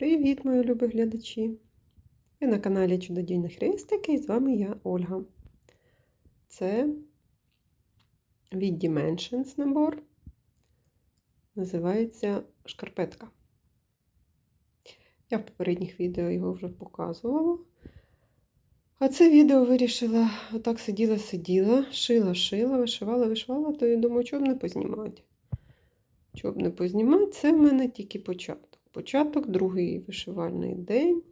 Привіт, мої любі глядачі! Ви на каналі Чудодійні Хрестики і з вами я, Ольга. Це від Dimensions набор. Називається шкарпетка. Я в попередніх відео його вже показувала. А це відео вирішила, отак сиділа-сиділа, шила-шила, вишивала, вишивала, то я думаю, чого б не познімати. Чого б не познімати, це в мене тільки початок. Початок, другий вишивальний день.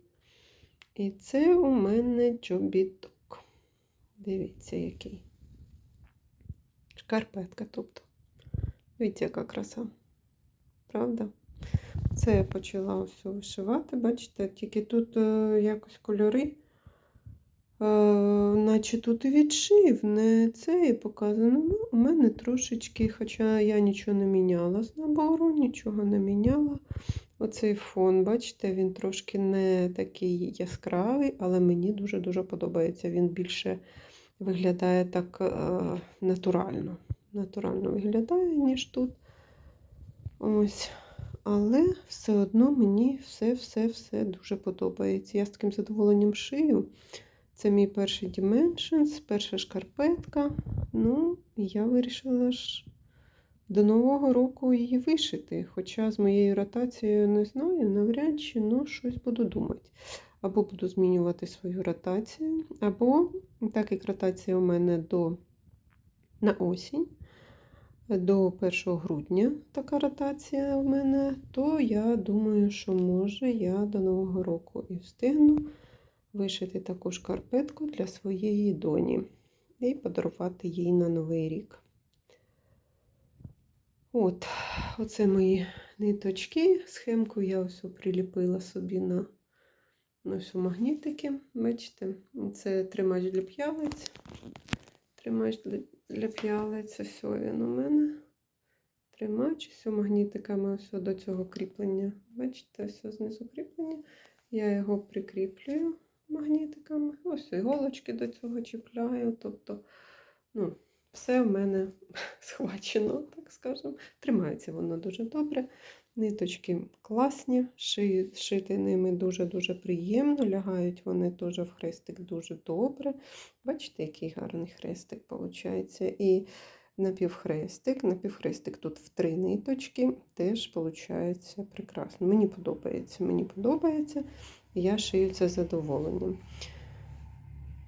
І це у мене чобіток. Дивіться, який. Шкарпетка, тобто. Дивіться, яка краса. Правда? Це я почала ось вишивати, бачите, тільки тут е, якось кольори. Е, наче тут і відшив, не це і показано. Ну, у мене трошечки, хоча я нічого не міняла з набору, нічого не міняла. Оцей фон, бачите, він трошки не такий яскравий, але мені дуже-дуже подобається. Він більше виглядає так е, натурально. Натурально виглядає, ніж тут. Ось. Але все одно мені все-все-все дуже подобається. Я з таким задоволенням шию. Це мій перший Dimensions, перша шкарпетка. Ну, я вирішила ж до Нового року її вишити. Хоча з моєю ротацією не знаю, навряд чи ну, щось буду думати. Або буду змінювати свою ротацію, або, так як ротація у мене до на осінь, до 1 грудня така ротація у мене, то я думаю, що може я до Нового року і встигну вишити таку шкарпетку для своєї доні і подарувати їй на Новий рік. От, оце мої ниточки. Схемку я ось приліпила собі на ось магнітики. Бачите, це тримач для п'ялиць. Тримач для п'ялиць, ось він у мене. Тримач, ось магнітиками ось до цього кріплення. Бачите, ось знизу кріплення. Я його прикріплюю магнітиками. Ось іголочки до цього чіпляю. Тобто, ну, все в мене схвачено, так скажемо. Тримається воно дуже добре. Ниточки класні, Ши, шити ними дуже-дуже приємно. Лягають вони теж в хрестик дуже добре. Бачите, який гарний хрестик виходить. І напівхрестик. Напівхрестик тут в три ниточки, теж виходить прекрасно. Мені подобається, мені подобається, я шию це задоволенням.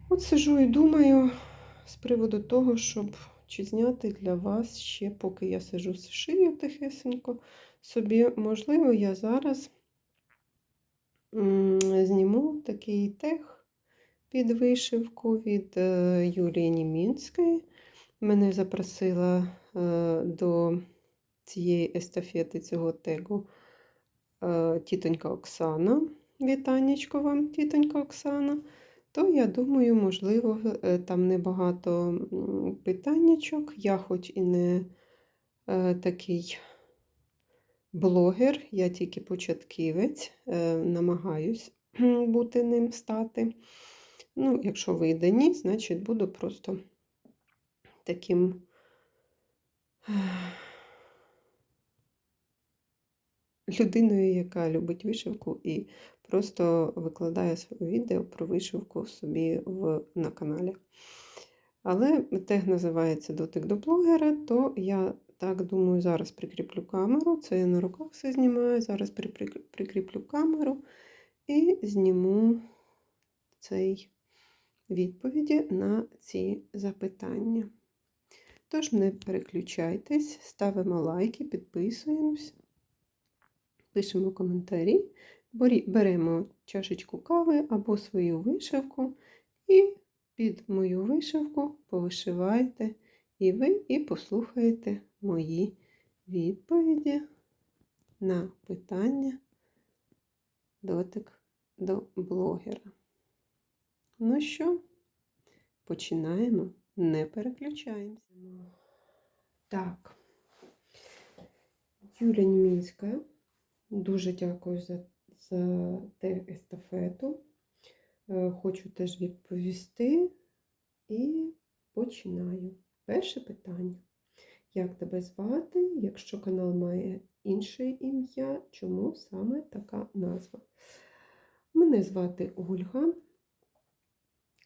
От сижу і думаю з приводу того, щоб чи зняти для вас ще, поки я сижу шию тихесенько собі, можливо, я зараз зніму такий тех під вишивку від е, Юлії Німінської. Мене запросила е, до цієї естафети цього тегу е, тітонька Оксана. Вітаннячко вам, тітонька Оксана то я думаю, можливо, е, там небагато питаннячок. Я хоч і не е, такий блогер, я тільки початківець, е, намагаюсь бути ним стати. Ну, якщо вийде ні, значить буду просто таким. Людиною, яка любить вишивку і просто викладає своє відео про вишивку собі в, на каналі. Але тег називається дотик до блогера, то я так думаю, зараз прикріплю камеру. Це я на руках все знімаю. Зараз прикріплю камеру і зніму цей відповіді на ці запитання. Тож, не переключайтесь, ставимо лайки, підписуємось, пишемо коментарі. Беремо чашечку кави або свою вишивку, і під мою вишивку повишивайте і ви, і послухаєте мої відповіді на питання дотик до блогера. Ну що, починаємо, не переключаємося. Так, Юля Німінська, дуже дякую за те естафету. Е, хочу теж відповісти і починаю. Перше питання. Як тебе звати? Якщо канал має інше ім'я. Чому саме така назва? Мене звати Ольга.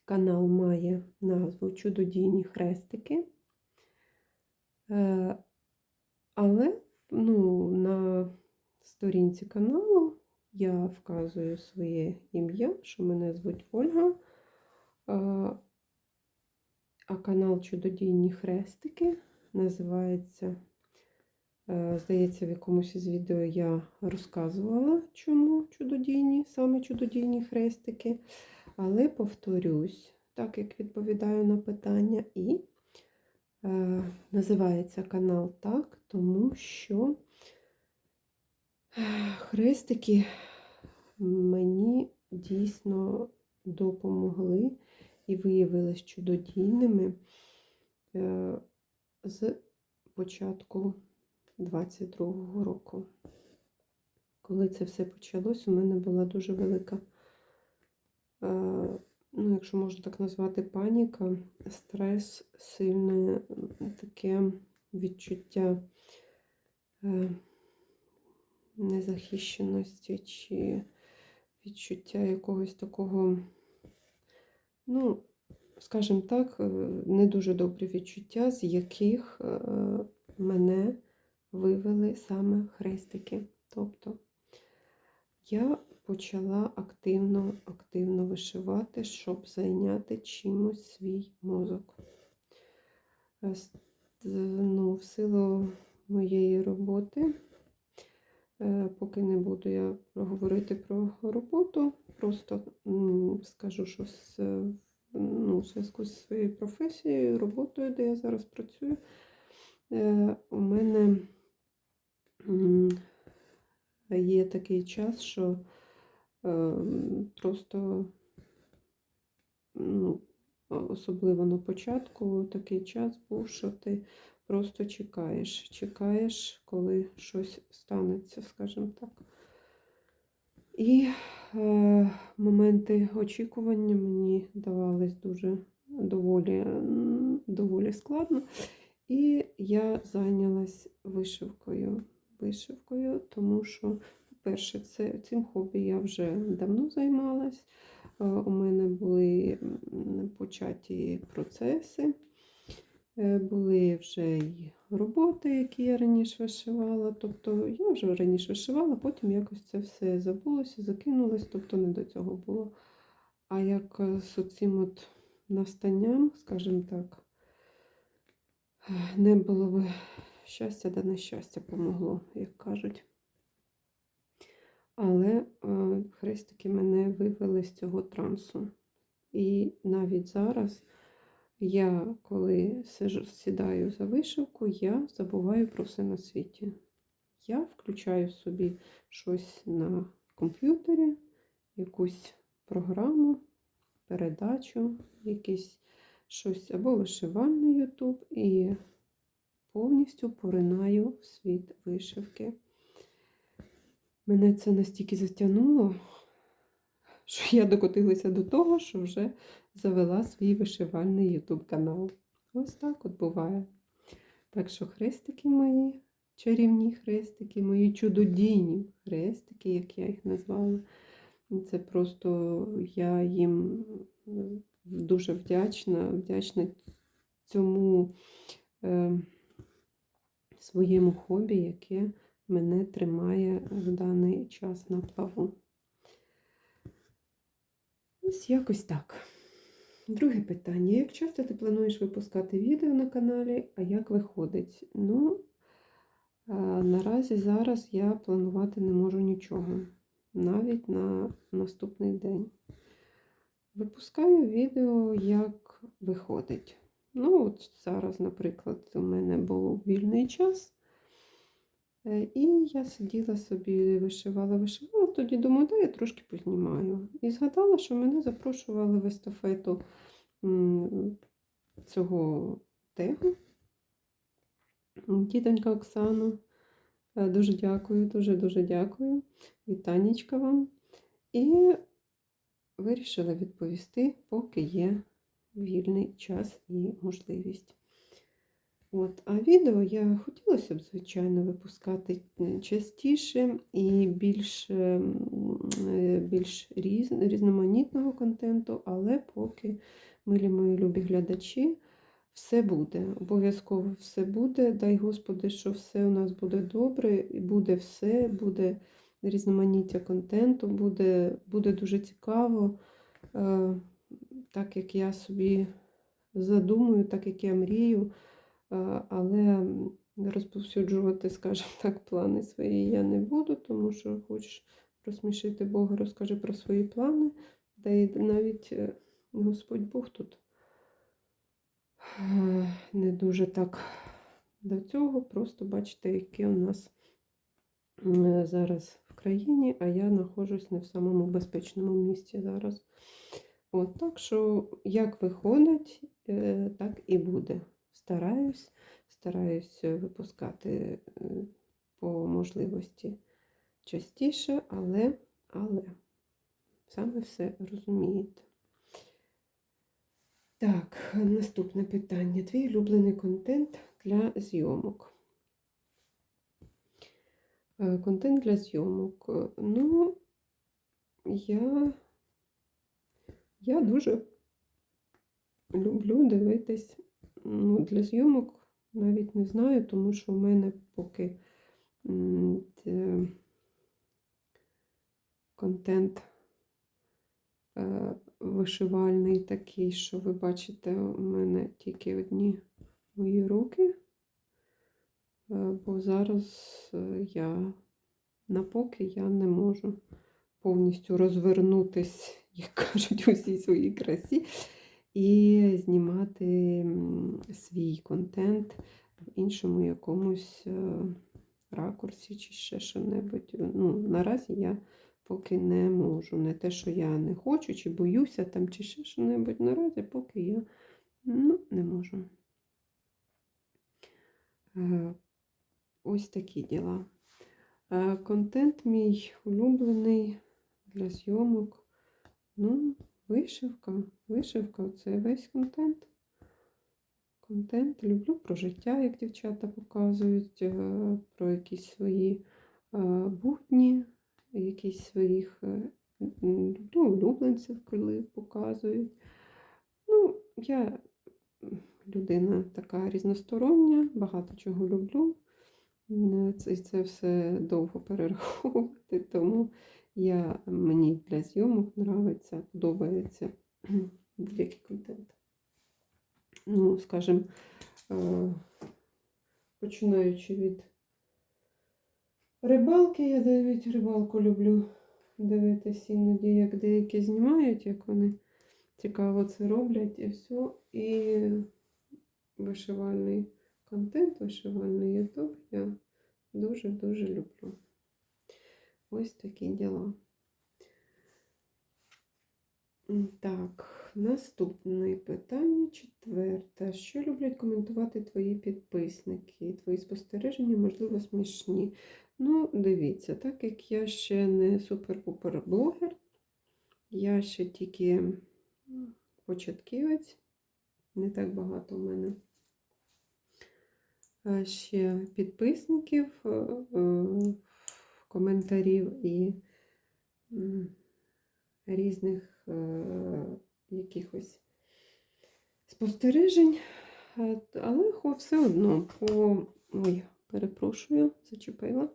Канал має назву Чудодійні хрестики. Е, Але ну, на сторінці каналу я вказую своє ім'я, що мене звуть Ольга. А, канал Чудодійні хрестики називається. е, Здається, в якомусь із відео я розказувала, чому чудодійні, саме чудодійні хрестики. Але повторюсь, так як відповідаю на питання, і е, називається канал так, тому що хрестики мені дійсно допомогли і виявились чудодійними е, з початку 22-го року. Коли це все почалось, у мене була дуже велика, е, ну, якщо можна так назвати, паніка, стрес, сильне таке відчуття е, незахищеності чи відчуття якогось такого, ну, скажімо так, е, не дуже добрі відчуття, з яких е, мене вивели саме хрестики. Тобто я почала активно, активно вишивати, щоб зайняти чимось свій мозок. Е, Ну, в силу моєї роботи, поки не буду я говорити про роботу, просто скажу, що з, ну, в зв'язку з своєю професією, роботою, де я зараз працюю, е, у мене є такий час, що е, просто ну, особливо на початку такий час був, що ти просто чекаєш, чекаєш, коли щось станеться, скажімо так. І е, моменти очікування мені давались дуже доволі, доволі складно. І я зайнялась вишивкою. Вишивкою, тому що, по-перше, це, цим хобі я вже давно займалась. Е, У мене були початі процеси, були вже і роботи, які я раніше вишивала. Тобто я вже раніше вишивала, потім якось це все забулося, закинулось, тобто не до цього було. А як е, з оцим от настанням, скажімо так, не було би щастя, да нещастя помогло, як кажуть. Але е, хрестики мене вивели з цього трансу. І навіть зараз я, коли сідаю за вишивку, я забуваю про все на світі. Я включаю собі щось на комп'ютері, якусь програму, передачу, якийсь щось або вишивальний Ютуб, і повністю поринаю в світ вишивки. Мене це настільки затягнуло, що я докотилася до того, що вже завела свій вишивальний ютуб канал. Ось так от буває. Так що хрестики мої, чарівні хрестики, мої чудодійні хрестики, як я їх назвала. Це просто я їм дуже вдячна, вдячна цьому е, своєму хобі, яке мене тримає в даний час на плаву. Ось якось так. Друге питання. Як часто ти плануєш випускати відео на каналі, а як виходить? Ну, а, наразі зараз я планувати не можу нічого, навіть на наступний день. Випускаю відео, як виходить. Ну, от зараз, наприклад, у мене був вільний час. Е, І я сиділа собі, вишивала, вишивала, тоді думаю, да, я трошки познімаю. І згадала, що мене запрошували в естафету цього тегу. Тітонька Оксана. Е, Дуже дякую, дуже-дуже дякую. Вітанечка вам. І вирішила відповісти, поки є вільний час і можливість. От, а відео я хотілося б, звичайно, випускати частіше і більш, ем, е, більш різ, різноманітного контенту, але поки, милі мої любі глядачі, все буде. Обов'язково все буде. Дай Господи, що все у нас буде добре, і буде все, буде різноманіття контенту, буде, буде дуже цікаво, е, так як я собі задумую, так як я мрію. Але розповсюджувати, скажімо так, плани свої я не буду, тому що хочеш розсмішити Бога, розкажи про свої плани. Та й навіть е, Господь Бог тут е, не дуже так до цього. Просто бачите, яке у нас зараз в країні, а я знаходжусь не в самому безпечному місці зараз. От, так що, як виходить, е, так і буде. Стараюсь, стараюсь випускати е, по можливості частіше, але, але саме все розумієте. Так, наступне питання. Твій улюблений контент для зйомок. Е, Контент для зйомок. Е, Ну, я, я дуже люблю дивитись ну, для зйомок, навіть не знаю, тому що в мене поки контент е, вишивальний такий, що ви бачите, у мене тільки одні мої руки, Е, бо зараз е, я напоки я не можу повністю розвернутись, як кажуть, у всій своїй красі, і знімати свій контент в іншому якомусь е, ракурсі чи ще що-небудь. Ну, наразі я поки не можу. Не те, що я не хочу, чи боюся там, чи ще що-небудь. Наразі поки я ну, не можу. Е, Ось такі діла. Е, Контент мій улюблений для зйомок. Ну, вишивка. Вишивка це весь контент. Контент. Люблю про життя, як дівчата показують, е, про якісь свої е, будні, якісь своїх е, люблю улюбленців, коли показують. Ну, я людина така різностороння, багато чого люблю. Це, це все довго перераховувати, тому я, мені для зйомок нравиться, подобається будь-який контент. Ну, скажімо, починаючи від рибалки, я навіть рибалку люблю дивитися іноді, як деякі знімають, як вони цікаво це роблять і все. І вишивальний контент, вишивальний ютуб я дуже-дуже люблю. Ось такі діла. Так, наступне питання, четверте. Що люблять коментувати твої підписники? Твої спостереження, можливо, смішні. Ну, дивіться, так як я ще не супер-пупер блогер, я ще тільки початківець, не так багато в мене е, ще підписників, е, е, коментарів і різних е, якихось спостережень. Е, Але все одно по. Ой, перепрошую, зачепила.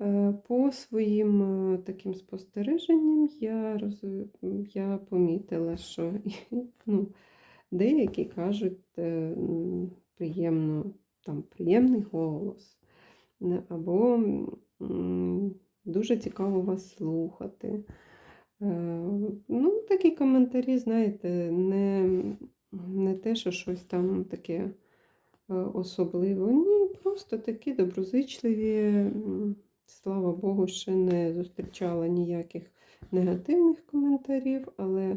Е, По своїм таким спостереженням я, роз... я помітила, що ну, деякі кажуть приємно, там, приємний голос, або дуже цікаво вас слухати. Е, Ну, такі коментарі, знаєте, не, не те, що щось там таке е, особливе. Ні, просто такі доброзичливі. Слава Богу, ще не зустрічала ніяких негативних коментарів, але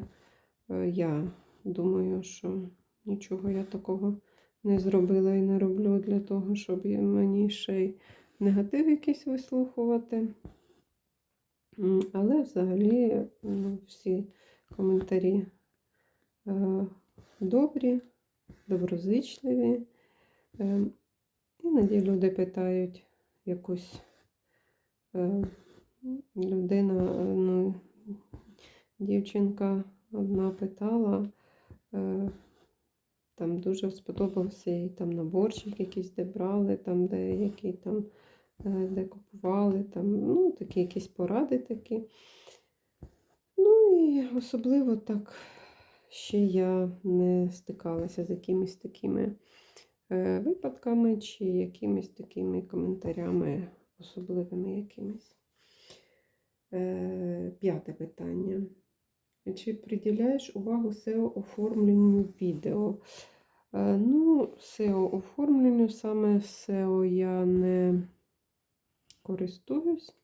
е, я думаю, що нічого я такого не зробила і не роблю для того, щоб мені ще й негатив якийсь вислухувати. Але взагалі ну, всі коментарі е, добрі, доброзичливі. Е, Іноді люди питають якусь е, людина, ну, дівчинка одна питала, там дуже сподобався їй там наборчик якийсь, де брали, там, де які там, де купували, там, ну, такі якісь поради такі. Ну і особливо так ще я не стикалася з якимись такими е, випадками чи якимись такими коментарями особливими якимись. Е, П'яте питання. Чи приділяєш увагу SEO оформленню відео? Е, Ну, SEO оформленню, саме SEO я не користуюсь.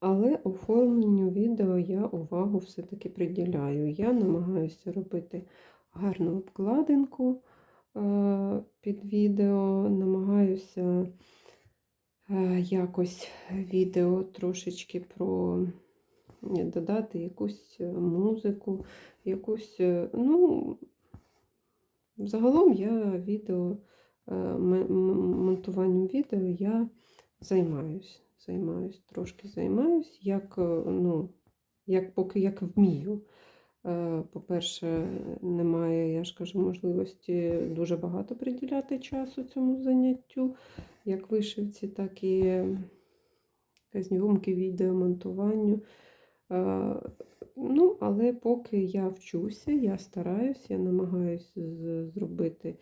Але оформленню відео я увагу все-таки приділяю. Я намагаюся робити гарну обкладинку е, під відео, намагаюся е, якось відео трошечки про додати якусь е, музику, якусь, ну, загалом я відео, монтуванням відео я займаюсь. Займаюсь, трошки займаюсь, як, е, ну, як поки як вмію. Е, По-перше, немає, я ж кажу, можливості дуже багато приділяти часу цьому заняттю, як вишивці, так і е, зйомки, відео, монтуванню. Е, Ну, але поки я вчуся, я стараюсь, я намагаюся зробити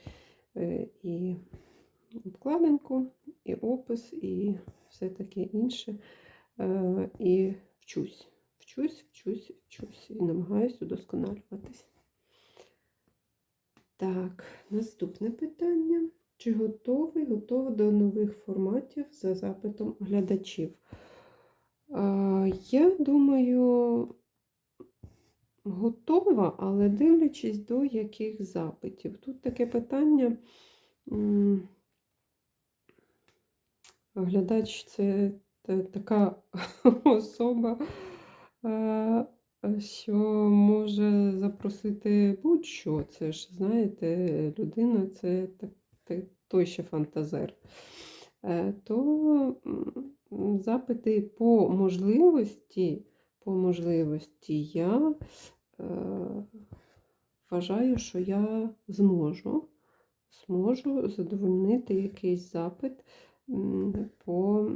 і обкладинку, і опис, і все таке інше. Е, І вчусь, вчусь, вчусь, вчусь. І намагаюся удосконалюватись. Так, наступне питання. Чи готовий, готова до нових форматів за запитом глядачів? Е, Я думаю, готова, але дивлячись до яких запитів. Тут таке питання. Глядач це така особа, е, що може запросити будь-що. Це ж, знаєте, людина це той ще фантазер. Е, То запити по можливості, по можливості я е, вважаю, що я зможу, зможу задовольнити якийсь запит по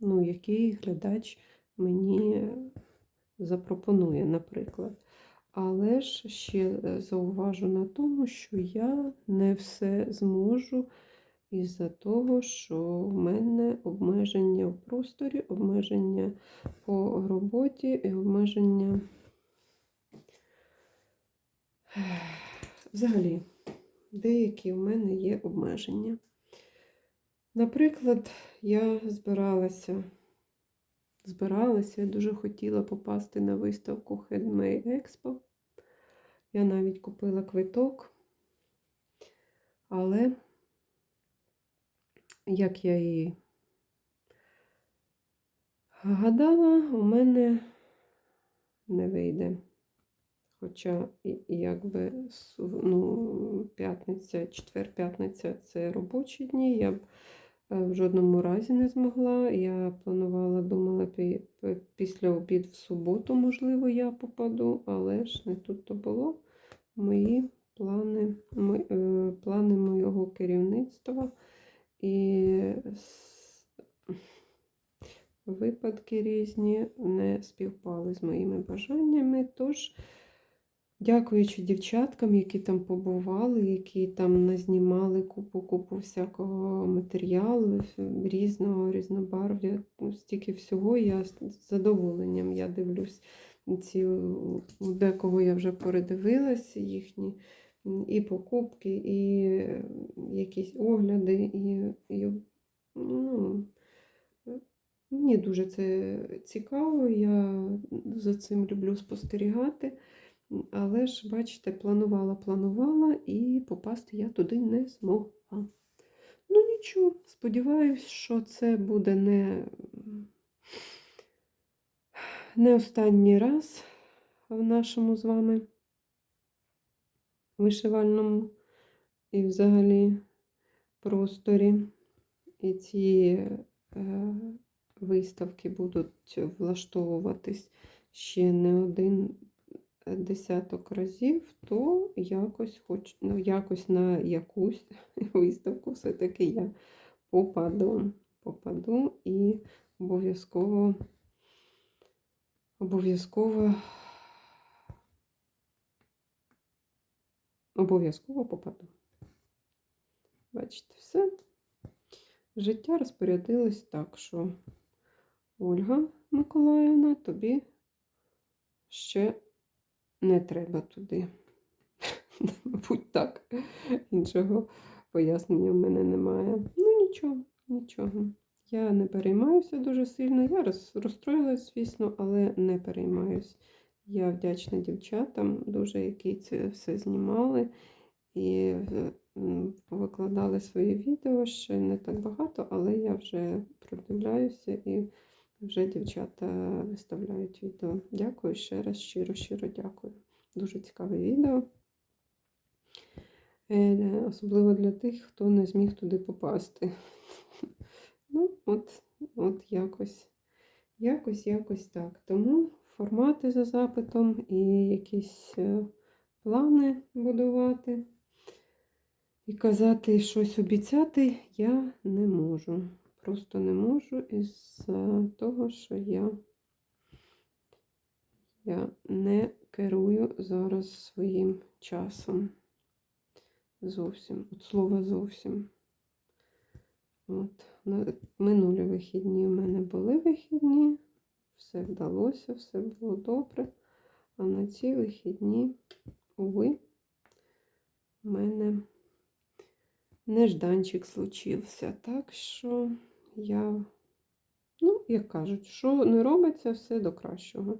ну, який глядач мені запропонує, наприклад. Але ж ще е, зауважу на тому, що я не все зможу із-за того, що в мене обмеження в просторі, обмеження по роботі і обмеження взагалі деякі в мене є обмеження. Наприклад, я збиралася, збиралася, я дуже хотіла попасти на виставку Handmade Expo. Я навіть купила квиток, але як я і гадала, у мене не вийде. Хоча, якби ну, п'ятниця, четвер-п'ятниця це робочі дні, я б е, в жодному разі не змогла. Я планувала, думала, пі- пі- після обід в суботу, можливо, я попаду, але ж не тут то було. Мої плани, ми, е, плани моєго керівництва і випадки різні не співпали з моїми бажаннями. Тож Дякуючи дівчаткам, які там побували, які там назнімали купу-купу всякого матеріалу, різного, різнобарв'я, ну, стільки всього, я з задоволенням я дивлюсь ці декого я вже передивилась їхні і покупки, і е, якісь огляди, і, і ну, мені дуже це цікаво, я за цим люблю спостерігати. Але ж, бачите, планувала, планувала, і попасти я туди не змогла. Ну нічого, сподіваюсь, що це буде не, не останній раз в нашому з вами вишивальному і взагалі просторі. І ці е, виставки будуть влаштовуватись ще не один десяток разів, то якось хоч, ну, якось на якусь виставку все-таки я попаду. Попаду і обов'язково обов'язково обов'язково попаду. Бачите, все. Життя розпорядилось так, що Ольга Миколаївна, тобі ще не треба туди. Мабуть, так. Іншого пояснення в мене немає. Ну, нічого, нічого. Я не переймаюся дуже сильно. Я роз, розстроїлась, звісно, але не переймаюсь. Я вдячна дівчатам, дуже які це все знімали і м, повикладали свої відео. Ще не так багато, але я вже продивляюся і вже дівчата виставляють відео. Дякую ще раз, щиро, щиро дякую. Дуже цікаве відео. Е, Особливо для тих, хто не зміг туди попасти. Ну, от, от якось, якось, якось так. Тому формати за запитом і якісь е, плани будувати. І казати щось обіцяти я не можу. Просто не можу із того, що я, я не керую зараз своїм часом. Зовсім, от слова зовсім. От, минулі вихідні у мене були вихідні, все вдалося, все було добре. А на ці вихідні, уви, у мене нежданчик случився. Так що я, ну, як кажуть, що не робиться, все до кращого.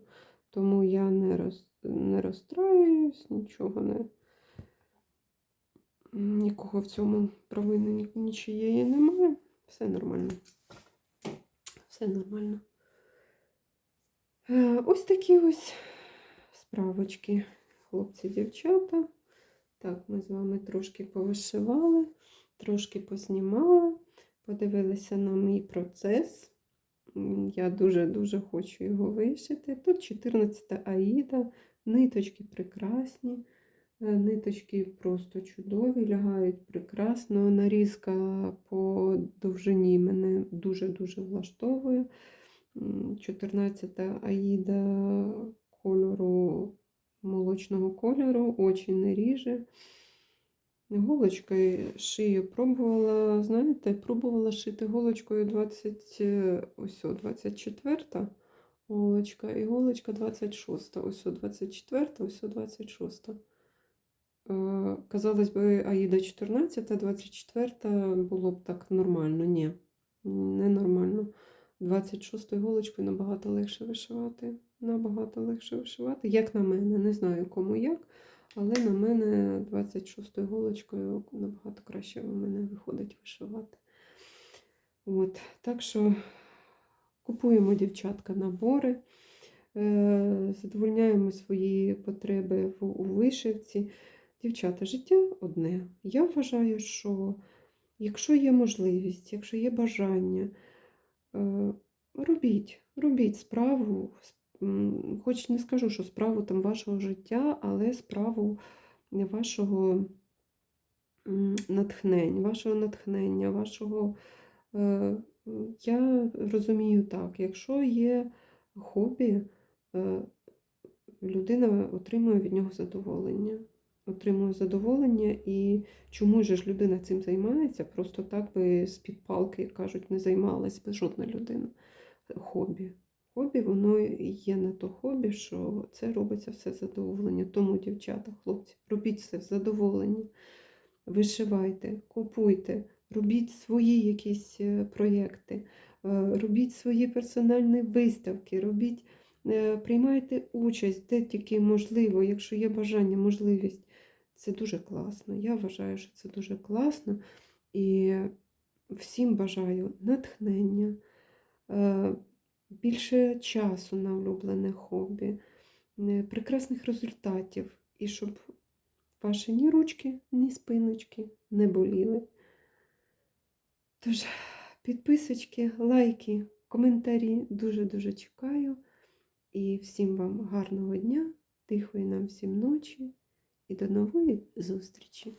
Тому я не роз, не розстраюсь, нічого не. Нікого в цьому провини нічиєї немає. Все нормально. Все нормально. Е, Ось такі ось справочки, хлопці, дівчата. Так, ми з вами трошки повишивали, трошки познімала, подивилися на мій процес. Я дуже-дуже хочу його вишити. Тут 14 аїда, ниточки прекрасні. Е, Ниточки просто чудові, лягають прекрасно. Нарізка по довжині мене дуже-дуже влаштовує. М, 14 аїда кольору молочного кольору, очі не ріже. Голочкою шию пробувала, знаєте, пробувала шити голочкою 20, е, ось 24 голочка і голочка 26, ось 24, ось 26. Е, Казалось би, Аїда 14, 24 було б так нормально. Ні, не нормально. 26 голочкою набагато легше вишивати. Набагато легше вишивати. Як на мене, не знаю кому як, але на мене 26 голочкою набагато краще у мене виходить вишивати. От, Так що купуємо дівчатка набори, е, задовольняємо свої потреби у вишивці. Дівчата, життя одне. Я вважаю, що якщо є можливість, якщо є бажання, е, робіть, робіть справу, хоч не скажу, що справу там вашого життя, але справу вашого натхнення, вашого натхнення, вашого. е, Я розумію так, якщо є хобі, е, людина отримує від нього задоволення отримую задоволення, і чому ж людина цим займається? Просто так би з-під палки, як кажуть, не займалась би жодна людина. Хобі. Хобі, воно є не то хобі, що це робиться все задоволення. Тому, дівчата, хлопці, робіть все задоволення. Вишивайте, купуйте, робіть свої якісь е, проєкти, е, робіть свої персональні виставки, робіть, е, приймайте участь, де тільки можливо, якщо є бажання, можливість. Це дуже класно. Я вважаю, що це дуже класно. І всім бажаю натхнення, більше часу на улюблене хобі, прекрасних результатів. І щоб ваші ні ручки, ні спиночки не боліли. Тож, підписочки, лайки, коментарі дуже-дуже чекаю. І всім вам гарного дня, тихої нам всім ночі і до нової зустрічі!